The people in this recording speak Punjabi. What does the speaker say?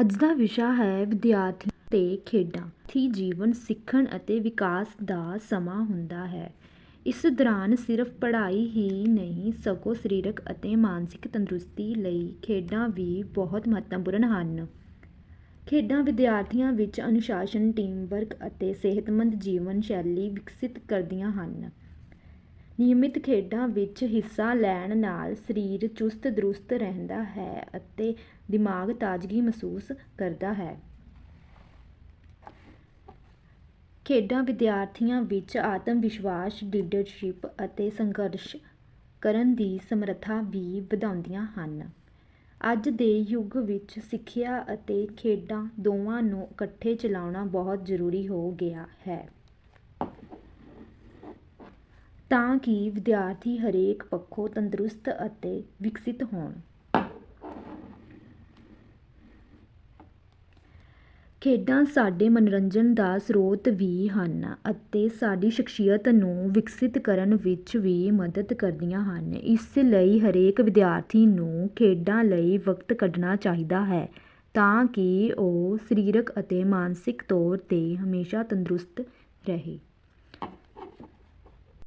ਅੱਜ ਦਾ ਵਿਸ਼ਾ ਹੈ ਵਿਦਿਆਰਥੀ ਅਤੇ ਖੇਡਾਂ। ਥੀ ਜੀਵਨ ਸਿੱਖਣ ਅਤੇ ਵਿਕਾਸ ਦਾ ਸਮਾਂ ਹੁੰਦਾ ਹੈ। ਇਸ ਦੌਰਾਨ ਸਿਰਫ ਪੜ੍ਹਾਈ ਹੀ ਨਹੀਂ, ਸਗੋਂ ਸਰੀਰਕ ਅਤੇ ਮਾਨਸਿਕ ਤੰਦਰੁਸਤੀ ਲਈ ਖੇਡਾਂ ਵੀ ਬਹੁਤ ਮਹੱਤਵਪੂਰਨ ਹਨ। ਖੇਡਾਂ ਵਿਦਿਆਰਥੀਆਂ ਵਿੱਚ ਅਨੁਸ਼ਾਸਨ ਟੀਮ ਵਰਕ ਅਤੇ ਸਿਹਤਮੰਦ ਜੀਵਨ ਸ਼ੈਲੀ ਵਿਕਸਿਤ ਕਰਦੀਆਂ ਹਨ। ਨਿਯਮਿਤ ਖੇਡਾਂ ਵਿੱਚ ਹਿੱਸਾ ਲੈਣ ਨਾਲ ਸਰੀਰ ਚੁਸਤ, ਦਰੁਸਤ ਰਹਿੰਦਾ ਹੈ ਅਤੇ ਦਿਮਾਗ ਤਾਜ਼ਗੀ ਮਹਿਸੂਸ ਕਰਦਾ ਹੈ। ਖੇਡਾਂ ਵਿਦਿਆਰਥੀਆਂ ਵਿੱਚ ਆਤਮ ਵਿਸ਼ਵਾਸ ਲੀਡਰਸ਼ਿਪ ਅਤੇ ਸੰਘਰਸ਼ ਕਰਨ ਦੀ ਸਮਰੱਥਾ ਵੀ ਵਧਾਉਂਦੀਆਂ ਹਨ। ਅੱਜ ਦੇ ਯੁੱਗ ਵਿੱਚ ਸਿੱਖਿਆ ਅਤੇ ਖੇਡਾਂ ਦੋਵਾਂ ਨੂੰ ਇਕੱਠੇ ਚਲਾਉਣਾ ਬਹੁਤ ਜ਼ਰੂਰੀ ਹੋ ਗਿਆ ਹੈ। ਤਾਂ ਕਿ ਵਿਦਿਆਰਥੀ ਹਰੇਕ ਪੱਖੋਂ ਤੰਦਰੁਸਤ ਅਤੇ ਵਿਕਸਿਤ ਹੋਣ। ਖੇਡਾਂ ਸਾਡੇ ਮਨੋਰੰਜਨ ਦਾ ਸਰੋਤ ਵੀ ਹਨ ਅਤੇ ਸਾਡੀ ਸ਼ਖਸੀਅਤ ਨੂੰ ਵਿਕਸਿਤ ਕਰਨ ਵਿੱਚ ਵੀ ਮਦਦ ਕਰਦੀਆਂ ਹਨ। ਇਸ ਲਈ ਹਰੇਕ ਵਿਦਿਆਰਥੀ ਨੂੰ ਖੇਡਾਂ ਲਈ ਵਕਤ ਕੱਢਣਾ ਚਾਹੀਦਾ ਹੈ ਤਾਂ ਕਿ ਉਹ ਸਰੀਰਕ ਅਤੇ ਮਾਨਸਿਕ ਤੌਰ 'ਤੇ ਹਮੇਸ਼ਾ ਤੰਦਰੁਸਤ ਰਹੇ।